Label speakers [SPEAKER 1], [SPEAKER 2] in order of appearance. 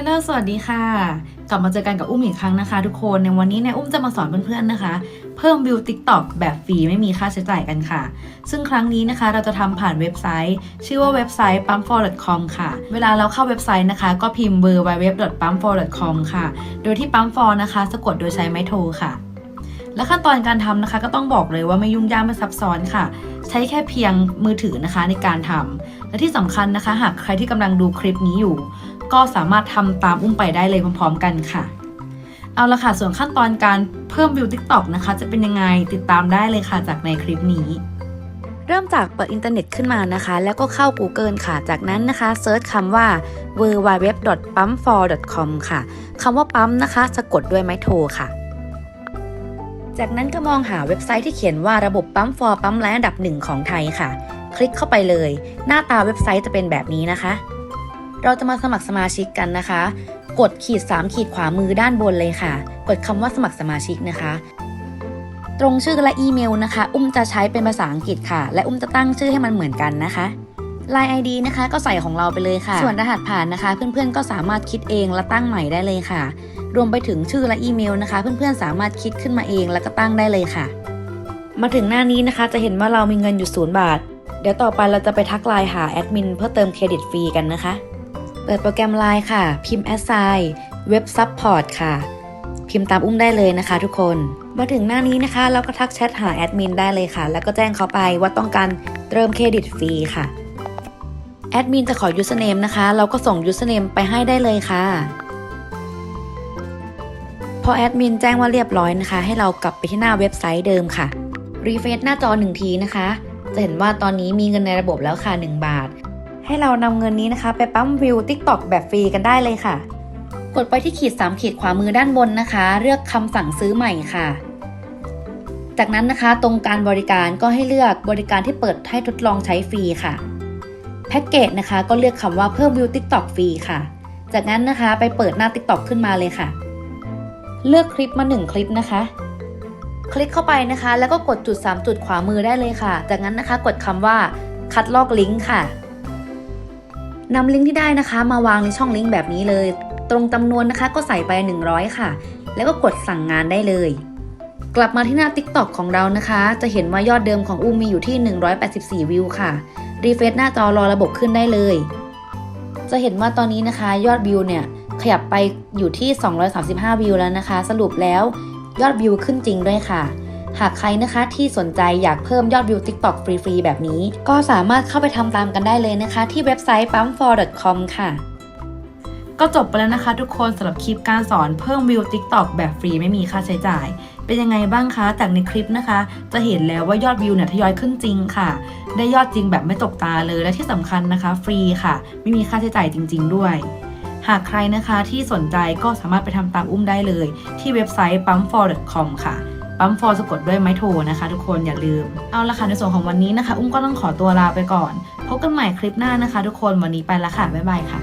[SPEAKER 1] ฮัลโหลสวัสดีค่ะ กลับมาเจอกันกับอุ้มอีกครั้งนะคะทุกคน ในวันนี้เนี่ยอุ้มจะมาสอนเพื่อนๆนะคะ เพิ่มวิว TikTok แบบฟรีไม่มีค่าใช้จ่ายกันค่ะ ซึ่งครั้งนี้นะคะเราจะทำผ่านเว็บไซต์ ชื่อว่าเว็บไซต์ pump4.com ค่ะ เวลาเราเข้าเว็บไซต์นะคะ ก็พิมพ์เบอร์ w w w p u m f o r c o m ค่ะ โดยที่ pump4 นะคะ สะกดโดยใช้ไม้โทรค่ะ และขั้นตอนการทำนะคะ ก็ต้องบอกเลยว่าไม่ยุ่งยากไม่ซับซ้อนค่ะ ใช้แค่เพียงมือถือนะคะในการทำและที่สำคัญนะคะ หากใครที่กำลังดูคลิปนี้อยู่ ก็สามารถทำตามอุ้มไปได้เลยพร้อม ๆ กันค่ะ เอาละค่ะส่วนขั้นตอนการเพิ่มวิว TikTok นะคะ จะเป็นยังไงติดตามได้เลยค่ะจากในคลิปนี้เริ่มจากเปิดอินเทอร์เน็ตขึ้นมานะคะ แล้วก็เข้า Google ค่ะ จากนั้นนะคะเซิร์ชคำว่า www.pump4.com ค่ะคำว่าปั๊มนะคะ สะกดด้วยไม้โทค่ะ จากนั้นก็มองหาเว็บไซต์ที่เขียนว่าระบบปั๊ม for ปั๊มแรงอันดับหนึ่งของไทยค่ะ คลิกเข้าไปเลย หน้าตาเว็บไซต์จะเป็นแบบนี้นะคะ เราจะมาสมัครสมาชิกกันนะคะ กดขีด 3 ขีดขวามือด้านบนเลยค่ะ กดคำว่าสมัครสมาชิกนะคะ ตรงชื่อและอีเมลนะคะ อุ้มจะใช้เป็นภาษาอังกฤษค่ะ และอุ้มจะตั้งชื่อให้มันเหมือนกันนะคะ Line ID นะคะก็ใส่ของเราไปเลยค่ะ ส่วนรหัสผ่านนะคะ เพื่อนๆก็สามารถคิดเองและตั้งใหม่ได้เลยค่ะ รวมไปถึงชื่อและอีเมลนะคะ เพื่อนๆสามารถคิดขึ้นมาเองแล้วก็ตั้งได้เลยค่ะ มาถึงหน้านี้นะคะ จะเห็นว่าเรามีเงินอยู่ศูนย์บาท เดี๋ยวต่อไปเราจะไปทักไลน์หาแอดมินเพื่อเติมเครดิตฟรีกันนะคะ เปิดโปรแกรมไลน์ค่ะ พิมพ์ assign เว็บซับพอร์ตค่ะ พิมพ์ตามอุ้มได้เลยนะคะ ทุกคน มาถึงหน้านี้นะคะ เราก็ทักแชทหาแอดมินได้เลยค่ะ แล้วก็แจ้งเขาไปว่าต้องการเติมเครดิตฟรีค่ะแอดมินจะขอ username นะคะ เราก็ส่ง username ไปให้ได้เลยค่ะ อแอดมินแจ้งว่าเรียบร้อยนะคะ ให้เรากลับไปที่หน้าเว็บไซต์เดิมค่ะ รีเฟรชหน้าจอหนึ่งทีนะคะ จะเห็นว่าตอนนี้มีเงินในระบบแล้วค่ะ 1 บาท ให้เรานำเงินนี้นะคะ ไปปั๊มวิว TikTok แบบฟรีกันได้เลยค่ะ กดไปที่ขีด 3 ขีดขวามือด้านบนนะคะ เลือกคำสั่งซื้อใหม่ค่ะ จากนั้นนะคะตรงการบริการก็ให้เลือกบริการที่เปิดให้ทดลองใช้ฟรีค่ะแพ็กเกจนะคะก็เลือกคำว่าเพิ่มวิว TikTok ฟรีค่ะ จากนั้นนะคะไปเปิดหน้า TikTok ขึ้นมาเลยค่ะ เลือกคลิปมา 1 คลิปนะคะ คลิกเข้าไปนะคะ แล้วก็กดจุด 3 จุดขวามือได้เลยค่ะ จากนั้นนะคะ กดคำว่าคัดลอกลิงก์ค่ะนำลิงก์ที่ได้นะคะ มาวางในช่องลิงก์แบบนี้เลย ตรงจำนวนนะคะ ก็ใส่ไป 100 ค่ะ แล้วก็กดสั่งงานได้เลย กลับมาที่หน้า TikTok ของเรานะคะ จะเห็นว่ายอดเดิมของอุ้มมีอยู่ที่ 184 วิวค่ะรีเฟรชหน้าจอรอระบบขึ้นได้เลย จะเห็นว่าตอนนี้นะคะ ยอดวิวเนี่ย ขยับไปอยู่ที่ 235 วิวแล้วนะคะ สรุปแล้วยอดวิวขึ้นจริงด้วยค่ะ หากใครนะคะที่สนใจอยากเพิ่มยอดวิว TikTok ฟรีๆ แบบนี้ ก็สามารถเข้าไปทำตามกันได้เลยนะคะ ที่เว็บไซต์ pump4.com ค่ะก็จบไปแล้วนะคะทุกคนสำหรับคลิปการสอนเพิ่มวิว TikTok แบบฟรีไม่มีค่าใช้จ่าย เป็นยังไงบ้างคะจากในคลิปนะคะ จะเห็นแล้วว่ายอดวิวเนี่ยทยอยขึ้นจริงค่ะ ได้ยอดจริงแบบไม่ตกตาเลยและที่สำคัญนะคะ ฟรีค่ะ ไม่มีค่าใช้จ่ายจริง ๆ ด้วย หากใครนะคะที่สนใจก็สามารถไปทำตามอุ้มได้เลย ที่เว็บไซต์ pump4.com ค่ะปั๊มฟอร์สะกดด้วยไม้โทนะคะ ทุกคนอย่าลืม เอาละค่ะในส่วนของวันนี้นะคะ อุ้มก็ต้องขอตัวลาไปก่อน พบกันใหม่คลิปหน้านะคะ ทุกคนวันนี้ไปละค่ะ บ๊ายบายค่ะ